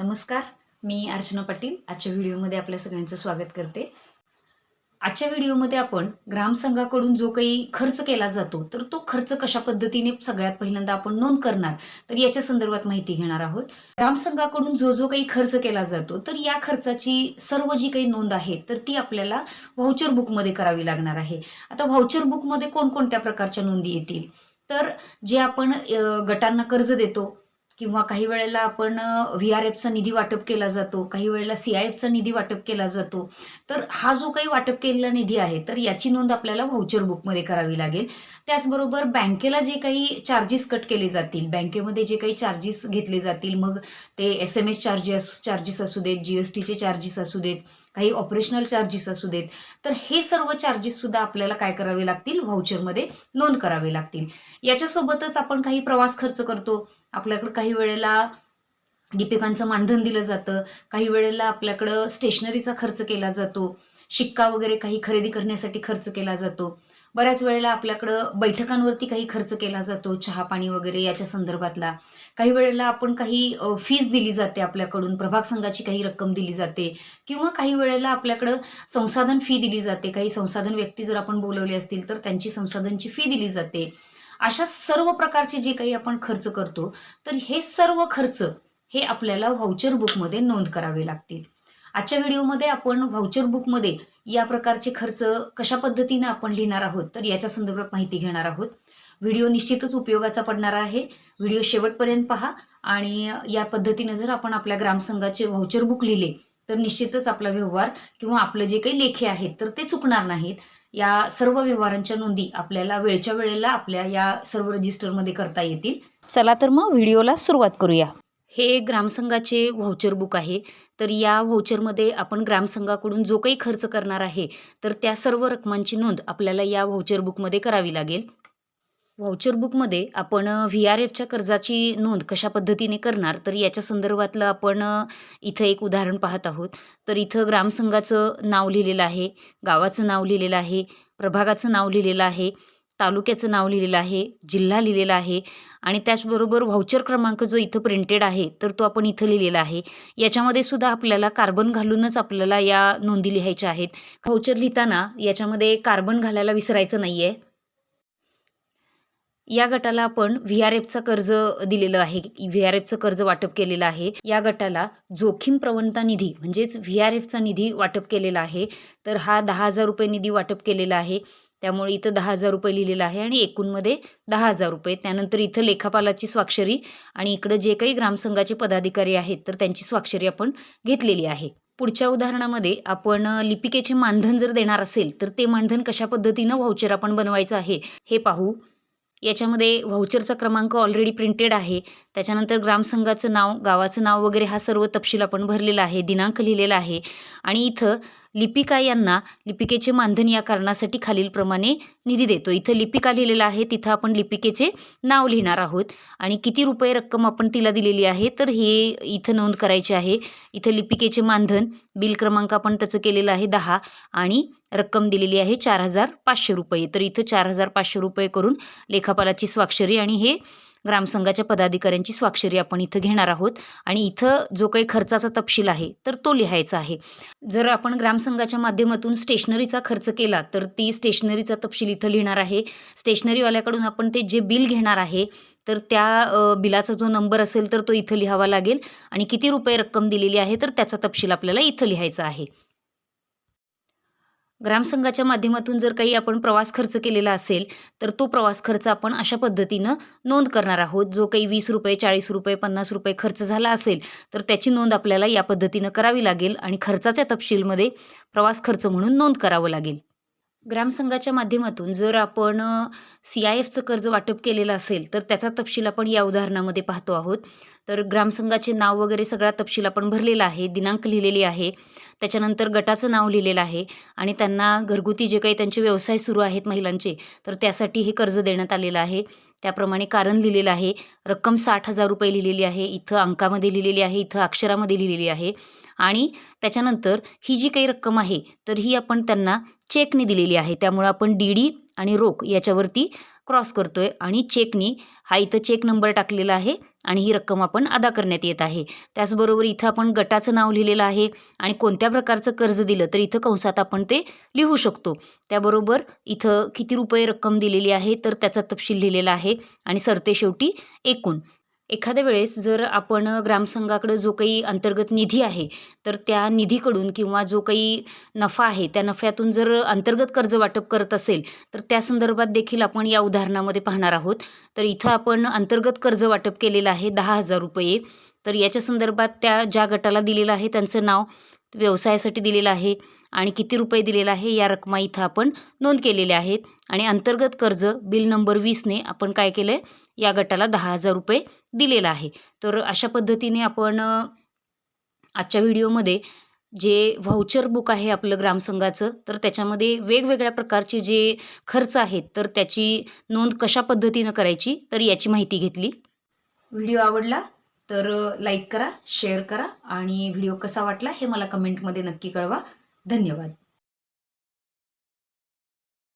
नमस्कार मी अर्चना पाटील. आजच्या व्हिडिओमध्ये आपल्या सगळ्यांचं स्वागत करते. आजच्या व्हिडिओमध्ये आपण ग्रामसंघाकडून जो काही खर्च केला जातो तर तो खर्च कशा पद्धतीने सगळ्यात पहिल्यांदा आपण नोंद करणार? तर याच्या संदर्भात माहिती घेणार आहोत. ग्रामसंघाकडून जो जो काही खर्च केला जातो तर या खर्चाची सर्व जी काही नोंद आहे तर ती आपल्याला व्हाउचर बुकमध्ये करावी लागणार आहे. आता व्हाउचर बुकमध्ये कोणकोणत्या प्रकारच्या नोंदी येतील? तर जे आपण गटांना कर्ज देतो किंवा काही वेळेला आपण व्ही आर एफचा निधी वाटप केला जातो काही वेळेला सी आय एफचा निधी वाटप केला जातो. तर हा जो काही वाटप केलेला निधी आहे तर याची नोंद आपल्याला व्हाउचर बुकमध्ये करावी लागेल. त्याचबरोबर बँकेला जे काही चार्जेस कट केले जातील बँकेमध्ये जे काही चार्जेस घेतले जातील मग ते S M S charges charges असू देत जी एस टीचे चार्जेस असू देत काही ऑपरेशनल चार्जेस असू देत तर हे सर्व चार्जेस सुद्धा आपल्याला काय करावे लागतील? व्हाउचरमध्ये नोंद करावे लागतील. याच्यासोबतच आपण काही प्रवास खर्च करतो. आपल्याकडे काही वेळेला दीपिकांचं मानधन दिलं जातं. काही वेळेला आपल्याकडं स्टेशनरीचा खर्च केला जातो. शिक्का वगैरे काही खरेदी करण्यासाठी खर्च केला जातो. बऱ्याच वेळेला आपल्याकडं बैठकांवरती काही खर्च केला जातो चहा पाणी वगैरे याच्या संदर्भातला. काही वेळेला आपण काही फीज दिली जाते आपल्याकडून प्रभाग संघाची काही रक्कम दिली जाते किंवा काही वेळेला आपल्याकडं संसाधन फी दिली जाते. काही संसाधन व्यक्ती जर आपण बोलवले असतील तर त्यांची संसाधनची फी दिली जाते. अशा सर्व प्रकारचे जे काही आपण खर्च करतो तर हे सर्व खर्च हे आपल्याला व्हाउचर बुकमध्ये नोंद करावे लागतील. आजच्या व्हिडिओमध्ये आपण व्हाउचर बुकमध्ये या प्रकारचे खर्च कशा पद्धतीने आपण लिहिणार आहोत तर याच्या संदर्भात माहिती घेणार आहोत. व्हिडिओ निश्चितच उपयोगाचा पडणार आहे. व्हिडिओ शेवटपर्यंत पहा आणि या पद्धतीने जर आपण आपल्या ग्रामसंघाचे व्हाउचर बुक लिहिले तर निश्चितच आपला व्यवहार किंवा आपलं जे काही लेखे आहेत तर ते चुकणार नाहीत. या सर्व व्यवहारांच्या नोंदी आपल्याला वेळच्या वेळेला आपल्या या सर्व रजिस्टरमध्ये करता येतील. चला तर मग व्हिडिओला सुरुवात करूया. हे ग्रामसंघाचे व्हाउचर बुक आहे. तर या व्हाउचरमध्ये आपण ग्रामसंघाकडून जो काही खर्च करणार आहे तर त्या सर्व रकमांची नोंद आपल्याला या व्हाउचर बुकमध्ये करावी लागेल. व्हाउचर बुकमध्ये आपण व्ही आर एफच्या कर्जाची नोंद कशा पद्धतीने करणार तर याच्या संदर्भातलं आपण इथं एक उदाहरण पाहत आहोत. तर इथं ग्रामसंघाचं नाव लिहिलेलं आहे गावाचं नाव लिहिलेलं आहे प्रभागाचं नाव लिहिलेलं आहे. तालुक्याचं नाव लिहिलेलं आहे जिल्हा लिहिलेला आहे आणि त्याचबरोबर व्हाउचर क्रमांक जो इथं प्रिंटेड आहे तर तो आपण इथं लिहिलेला आहे. याच्यामध्ये सुद्धा आपल्याला कार्बन घालूनच आपल्याला या नोंदी लिहायच्या आहेत. व्हाउचर लिहिताना याच्यामध्ये कार्बन घालायला विसरायचं नाही आहे या गटाला आपण व्ही आर एफचं कर्ज दिलेलं आहे व्ही आर एफचं कर्ज वाटप केलेलं आहे. या गटाला जोखीम प्रवणता निधी म्हणजेच व्ही आर एफचा निधी वाटप केलेला आहे. तर हा दहा हजार रुपये निधी वाटप केलेला आहे. त्यामुळे इथं दहा हजार रुपये लिहिलेलं आहे आणि एकूणमध्ये दहा हजार रुपये. त्यानंतर इथं लेखापालाची स्वाक्षरी आणि इकडं जे काही ग्रामसंघाचे पदाधिकारी आहेत तर त्यांची स्वाक्षरी आपण घेतलेली आहे. पुढच्या उदाहरणामध्ये आपण लिपिकेचे मानधन जर देणार असेल तर ते मानधन कशा पद्धतीनं व्हाउचर आपण बनवायचं आहे हे पाहू. याच्यामध्ये व्हाउचरचा क्रमांक ऑलरेडी प्रिंटेड आहे. त्याच्यानंतर ग्रामसंघाचं नाव गावाचं नाव वगैरे हा सर्व तपशील आपण भरलेला आहे दिनांक लिहिलेला आहे. आणि इथं लिपिका यांना लिपिकेचे मानधन या कारणासाठी खालीलप्रमाणे निधी देतो. इथं लिपिका लिहिलेला आहे तिथं आपण लिपिकेचे नाव लिहिणार आहोत. आणि किती रुपये रक्कम आपण तिला दिलेली आहे तर हे इथं नोंद करायची आहे. इथं लिपिकेचे मानधन बिल क्रमांक आपण त्याचं केलेलं आहे दहा आणि रक्कम दिलेली आहे चार हजार पाचशे रुपये. तर इथं चार हजार पाचशे रुपये करून लेखापालाची स्वाक्षरी आणि हे ग्रामसंघाच्या पदाधिकाऱ्यांची स्वाक्षरी आपण इथं घेणार आहोत. आणि इथं जो काही खर्चाचा तपशील आहे तर तो लिहायचा आहे. जर आपण ग्रामसंघाच्या माध्यमातून स्टेशनरीचा खर्च केला तर ती स्टेशनरीचा तपशील इथं लिहिणार आहे. स्टेशनरीवाल्याकडून आपण ते जे बिल घेणार आहे तर त्या बिलाचा जो नंबर असेल तर तो इथं लिहावा लागेल. आणि किती रुपये रक्कम दिलेली आहे तर त्याचा तपशील आपल्याला इथं लिहायचा आहे. ग्रामसंघाच्या माध्यमातून जर काही आपण प्रवास खर्च केलेला असेल तर तो प्रवास खर्च आपण अशा पद्धतीनं नोंद करणार आहोत. जो काही वीस रुपये चाळीस रुपये पन्नास रुपये खर्च झाला असेल तर त्याची नोंद आपल्याला या पद्धतीनं करावी लागेल आणि खर्चाच्या तपशीलमध्ये प्रवास खर्च म्हणून नोंद करावं लागेल. ग्रामसंघाच्या माध्यमातून जर आपण सी आय एफचं कर्ज वाटप केलेलं असेल तर त्याचा तपशील आपण या उदाहरणामध्ये पाहतो आहोत. तर ग्रामसंघाचे नाव वगैरे सगळा तपशील आपण भरलेला आहे दिनांक लिहिलेली आहे. त्याच्यानंतर गटाचं नाव लिहिलेलं आहे आणि त्यांना घरगुती जे काही त्यांचे व्यवसाय सुरू आहेत महिलांचे तर त्यासाठी हे कर्ज देण्यात आलेलं आहे. त्याप्रमाणे कारण लिहिलेलं आहे रक्कम साठ हजार रुपये लिहिलेली आहे इथं अंकामध्ये लिहिलेली आहे इथं अक्षरामध्ये लिहिलेली आहे आणि त्याच्यानंतर ही जी काही रक्कम आहे तर ही आपण त्यांना चेकने दिलेली आहे. त्यामुळं आपण डी डी आणि रोख याच्यावरती क्रॉस करतोय आणि चेकनी हा इथं चेक नंबर टाकलेला आहे आणि ही रक्कम आपण अदा करण्यात येत आहे. त्याचबरोबर इथं आपण गटाचं नाव लिहिलेलं आहे आणि कोणत्या प्रकारचं कर्ज दिलं तर इथं कंसात आपण ते लिहू शकतो. त्याबरोबर इथं किती रुपये रक्कम दिलेली आहे तर त्याचा तपशील लिहिलेला आहे आणि सरते शेवटी एकूण. एखाद्या वेळेस जर आपण ग्रामसंघाकडं जो काही अंतर्गत निधी आहे तर त्या निधीकडून किंवा जो काही नफा आहे त्या नफ्यातून जर अंतर्गत कर्ज वाटप करत असेल तर त्या संदर्भात देखील आपण या उदाहरणामध्ये पाहणार आहोत. तर इथं आपण अंतर्गत कर्ज वाटप केलेलं आहे दहा हजार रुपये. तर याच्या संदर्भात त्या ज्या गटाला दिलेलं आहे त्यांचं नाव व्यवसायासाठी दिलेलं आहे आणि किती रुपये दिलेलं आहे या रकमा इथं आपण नोंद केलेल्या आहेत. आणि अंतर्गत कर्ज बिल नंबर वीसने आपण काय केलं आहे या गटाला दहा हजार रुपये दिलेला आहे. तर अशा पद्धतीने आपण आजच्या व्हिडिओमध्ये जे व्हाउचर बुक आहे आपलं ग्रामसंघाचं तर त्याच्यामध्ये वेगवेगळ्या प्रकारचे जे खर्च आहेत तर त्याची नोंद कशा पद्धतीनं करायची तर याची माहिती घेतली. व्हिडिओ आवडला? तर लाईक करा शेअर करा आणि व्हिडिओ कसा वाटला हे मला कमेंटमध्ये नक्की कळवा. धन्यवाद.